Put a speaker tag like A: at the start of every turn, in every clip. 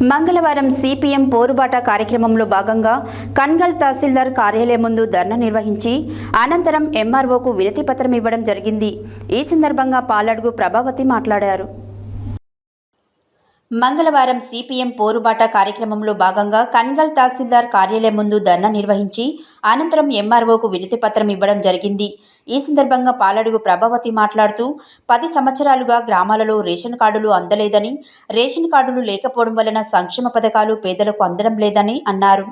A: మంగళవారం సిపిఎం పోరుబాట కార్యక్రమంలో భాగంగా కన్గల్ తహసీల్దార్ కార్యాలయం ముందు ధర్నా నిర్వహించి అనంతరం ఎంఆర్ఓకు వినతి పత్రం ఇవ్వడం జరిగింది. ఈ సందర్భంగా పాలడుగు ప్రభావతి మాట్లాడారు. మంగళవారం సిపిఎం పోరుబాట కార్యక్రమంలో భాగంగా కన్గల్ తహసీల్దార్ కార్యాలయం ముందు ధర్నా నిర్వహించి అనంతరం ఎంఆర్ఓకు వినతి పత్రం ఇవ్వడం జరిగింది. ఈ సందర్భంగా పాలడుగు ప్రభావతి మాట్లాడుతూ పది సంవత్సరాలుగా గ్రామాలలో రేషన్ కార్డులు అందలేదని రేషన్ కార్డులు లేకపోవడం వలన సంక్షేమ పథకాలు పేదలకు అందడం లేదని అన్నారు.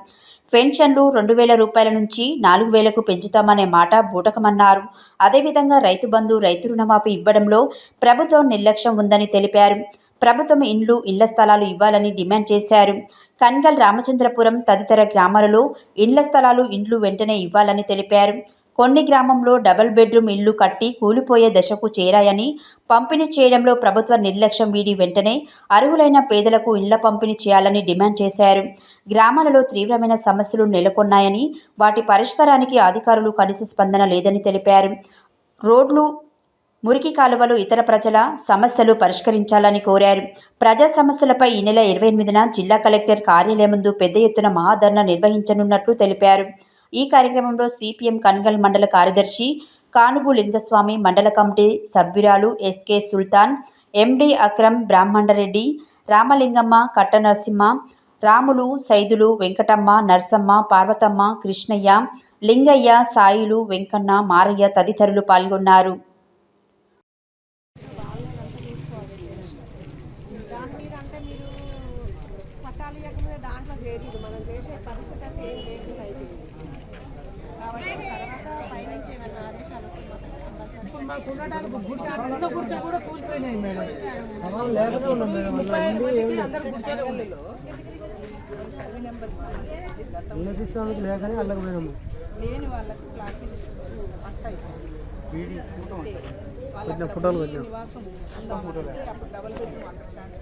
A: పెన్షన్లు రెండు వేల రూపాయల నుంచి నాలుగు వేలకు పెంచుతామనే మాట బూటకమన్నారు. అదేవిధంగా రైతు బంధు రైతు రుణమాఫీ ఇవ్వడంలో ప్రభుత్వం నిర్లక్ష్యం ఉందని తెలిపారు. ప్రభుత్వం ఇండ్లు ఇళ్ళ స్థలాలు ఇవ్వాలని డిమాండ్ చేశారు. కన్గల్ రామచంద్రపురం తదితర గ్రామాలలో ఇళ్ళ స్థలాలు ఇండ్లు వెంటనే ఇవ్వాలని తెలిపారు. కొన్ని గ్రామంలో డబుల్ బెడ్రూమ్ ఇల్లు కట్టి కూలిపోయే దశకు చేరాయని పంపిణీ చేయడంలో ప్రభుత్వ నిర్లక్ష్యం వీడి వెంటనే అర్హులైన పేదలకు ఇళ్ళ పంపిణీ చేయాలని డిమాండ్ చేశారు. గ్రామాలలో తీవ్రమైన సమస్యలు నెలకొన్నాయని వాటి పరిష్కారానికి అధికారులు కనీస స్పందన లేదని తెలిపారు. రోడ్లు మురికి కాలువలు ఇతర ప్రజల సమస్యలు పరిష్కరించాలని కోరారు. ప్రజా సమస్యలపై ఈ నెల ఇరవై ఎనిమిదిన జిల్లా కలెక్టర్ కార్యాలయం ముందు పెద్ద ఎత్తున మహాధర్ణ నిర్వహించనున్నట్లు తెలిపారు. ఈ కార్యక్రమంలో సిపిఎం కన్గల్ మండల కార్యదర్శి కానుగు లింగస్వామి మండల కమిటీ సభ్యురాలు ఎస్కే సుల్తాన్ ఎండి అక్రమ్ బ్రాహ్మణరెడ్డి రామలింగమ్మ కట్ట నరసింహ రాములు సైదులు వెంకటమ్మ నర్సమ్మ పార్వతమ్మ కృష్ణయ్య లింగయ్య సాయిలు వెంకన్న మారయ్య తదితరులు పాల్గొన్నారు.
B: అంటే మీరు పట్టాలు ఇవ్వకముందే దాంట్లో చేరిరు మనం చేసే పరిస్థితి అయితే ఏం లేకుండా అయిపోయింది కాబట్టి తర్వాత పైనుంచి ఏమైనా ఆదేశాలు వస్తే
C: లేకనే
B: లేని వాళ్ళకి ప్లాస్టిక్ పట్టా
C: ఫోటోలు
B: నివాసం. అప్పుడు డబల్ బెడ్రూమ్